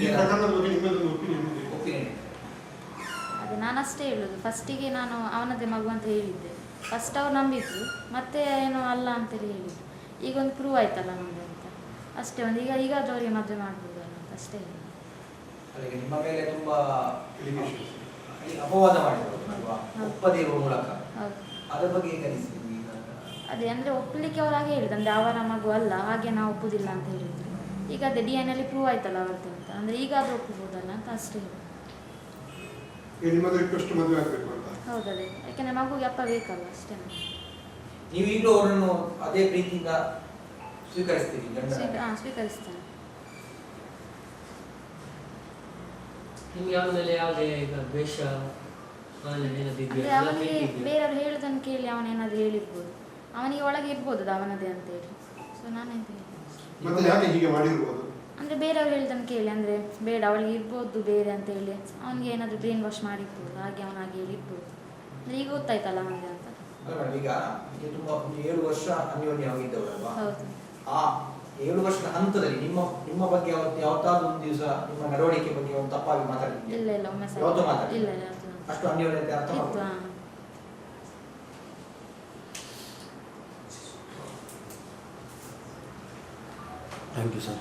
ಈ ನಾನು ಅಷ್ಟೇ ಅದು ನಾನಷ್ಟೇ ಹೇಳೋದು. ಫಸ್ಟಿಗೆ ನಾನು ಅವನದೇ ಮಗು ಅಂತ ಹೇಳಿದ್ದೆ. ಫಸ್ಟ್ ಅವ್ರು ನಂಬಿದ್ರು. ಮತ್ತೆ ಏನು ಅಲ್ಲ ಅಂತೇಳಿ ಹೇಳಿದ್ರು. ಈಗ ಒಂದು ಪ್ರೂವ್ ಆಯ್ತಲ್ಲ ನಮಗೆ ಅಂತ. ಅಷ್ಟೇ ಒಂದು ಈಗ ಈಗ ಅವರಿಗೆ ಮದುವೆ ಮಾಡ್ಬೋದಲ್ಲ ಅಂತ ಅಷ್ಟೇ ಹೇಳಿದ್ದು ಅದೇ ಅಂದರೆ ಒಪ್ಪಲಿಕ್ಕೆ ಅವರಾಗೆ ಹಾಗೆ ಹೇಳಿದ್ರು. ಅಂದರೆ ಅವರ ಮಗು ಅಲ್ಲ ಹಾಗೆ ನಾವು ಒಪ್ಪುದಿಲ್ಲ ಅಂತ ಹೇಳಿದ್ರು. ಈಗ ಅದೇ ಡಿ ಎನ್ ಅಲ್ಲಿ ಪ್ರೂವ್ ಆಯ್ತಲ್ಲ ಅವ್ರದ್ದು ಅಂತ. ಅಂದ್ರೆ ಈಗಾದ್ರೂ ಒಪ್ಪಬಹುದಲ್ಲ ಅಂತ ಅಷ್ಟೇ. ಹೇಳೋದು. ಈಗ ನಿಮ್ಮದು ರಿಕ್ವೆಸ್ಟ್ ಮದುವೆ ಆಗಬೇಕು ಅಂತ. ಹೌದದೇ. ಯಾಕೆಂದರೆ ಮಗುಗೆ ಅಪ್ಪ ಬೇಕಲ್ಲ ಅಷ್ಟೇ. ನೀವು ಈಗಲೂ ಅವರನ್ನು ಅದೇ ಪ್ರೀತಿಯಿಂದ ಸ್ವೀಕರಿಸ್ತೀರಿ ಹಾಂ ಸ್ವೀಕರಿಸ್ತೇನೆ. ನಿಮ್ಗೆ ಅವನ ಮೇಲೆ ಯಾವುದೇ ಈಗ ದ್ವೇಷ? ಅವನಿಗೆ? ಬೇರೆಯವ್ರು ಹೇಳುದನ್ನು ಕೇಳಿ ಅವನೇನಾದರೂ ಹೇಳಿರ್ಬೋದು. ಅವನಿಗೆ ಒಳಗೆ ಇರ್ಬೋದು ಅವನದೇ ಅಂತ ಹೇಳಿ. ಸೊ ನಾನು ಹೇಳಿದೆ ಮತ್ತೆ ಯಾಕೆ ಹೀಗೆ ಮಾಡಿರ್ಬೋದು? ಅಂದರೆ ಬೇರೆಯವ್ರು ಹೇಳಿದ್ದನ್ನು ಕೇಳಿ ಅಂದ್ರೆ ಬೇಡ ಅವಳಿಗೆ ಇರ್ಬೋದು ಬೇರೆ ಅಂತ ಹೇಳಿ. ಅವನಿಗೆ ಏನಾದರೂ ಬ್ರೈನ್ ವಾಶ್ ಮಾಡಿರ್ಬೋದು ಹಾಗೆ ಅವನ ಹಾಗೆ ಹೇಳಿರ್ಬೋದು ಅಂದರೆ ಈಗ ಗೊತ್ತಾಯ್ತಲ್ಲ ಅವನಿಗೆ ಅಂತ. ಅಲ್ಲ ಈಗ ಈಗ ತುಂಬಾ ಒಂದು ಏಳು ವರ್ಷ ಅನ್ಯೋನ್ಯವಾಗಿದ್ದವರಲ್ವಾ ಹೌದು. ಆ ಏಳು ವರ್ಷದ ಹಂತದಲ್ಲಿ ನಿಮ್ಮ ನಿಮ್ಮ ಬಗ್ಗೆ ಅವತ್ತು ಯಾವತ್ತಾದ್ರೂ ಒಂದು ದಿವಸ ನಿಮ್ಮ ನಡವಳಿಕೆ ಬಗ್ಗೆ ಒಂದು ತಪ್ಪಾಗಿ ಮಾತಾಡಿದ್ದೆ ಇಲ್ಲ ಇಲ್ಲ ಒಮ್ಮೆ ಸರಿ. ಯಾವತ್ತೂ ಮಾತಾಡಿ ಇಲ್ಲ ಇಲ್ಲ ಅಷ್ಟು ಅನ್ಯೋನ್ಯತೆ ಅರ್ಥ ಇತ್ತು ಹಾಂ. 네, 남기서